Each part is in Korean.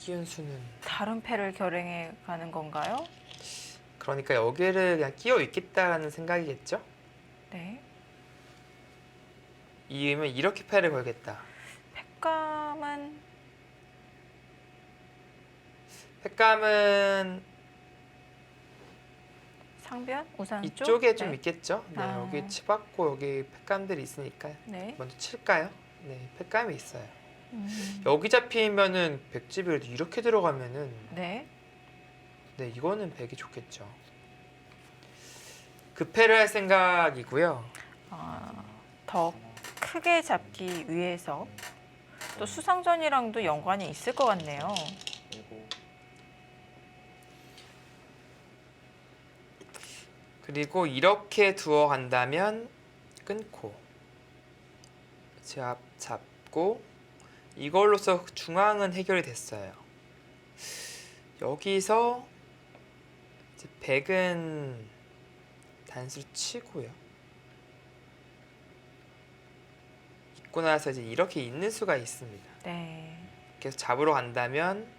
이기훈수는 다른 패를 결행해 가는 건가요? 그러니까 여기를 그냥 끼워 있겠다라는 생각이겠죠? 네. 이으면 이렇게 패를 걸겠다. 팩감은 횟감은 상변 우산 쪽? 이쪽에 좀 네. 있겠죠? 네, 아. 여기 치받고 여기 횟감들이 있으니까 네. 먼저 칠까요? 네, 횟감이 있어요. 음. 여기 잡히면은 백집이 이렇게 들어가면은 네. 네 이거는 백이 좋겠죠. 급패를 할 생각이고요. 아, 더 크게 잡기 위해서 또 수상전이랑도 연관이 있을 것 같네요. 그리고 이렇게 두어 간다면 끊고 제압 잡고 이걸로서 중앙은 해결이 됐어요. 여기서 이제 백은 단수를 치고요. 있고 나서 이제 이렇게 있는 수가 있습니다. 네. 계속 잡으러 간다면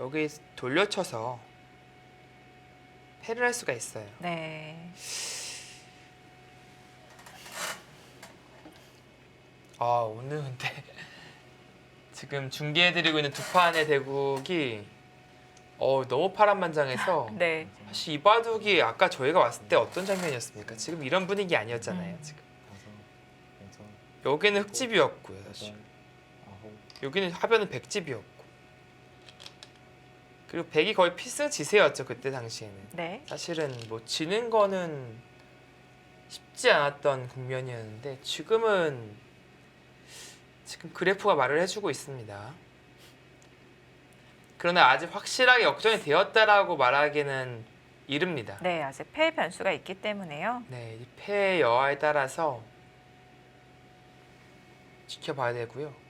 여기 돌려쳐서 패를 할 수가 있어요. 네. 아 오늘 근데 지금 중계해드리고 있는 두 판의 대국이 어 너무 파란만장해서 네. 사실 이 바둑이 아까 저희가 왔을 때 어떤 장면이었습니까? 지금 이런 분위기 아니었잖아요. 음. 지금 여기는 흑집이었고요. 사실 여기는 하변은 백집이었고 그리고 백이 거의 필승 지세였죠 그때 당시에는. 네. 사실은 뭐 지는 거는 쉽지 않았던 국면이었는데 지금은 지금 그래프가 말을 해주고 있습니다. 그러나 아직 확실하게 역전이 되었다라고 말하기는 이릅니다. 네, 아직 패 변수가 있기 때문에요. 네, 이 패의 여하에 따라서 지켜봐야 되고요.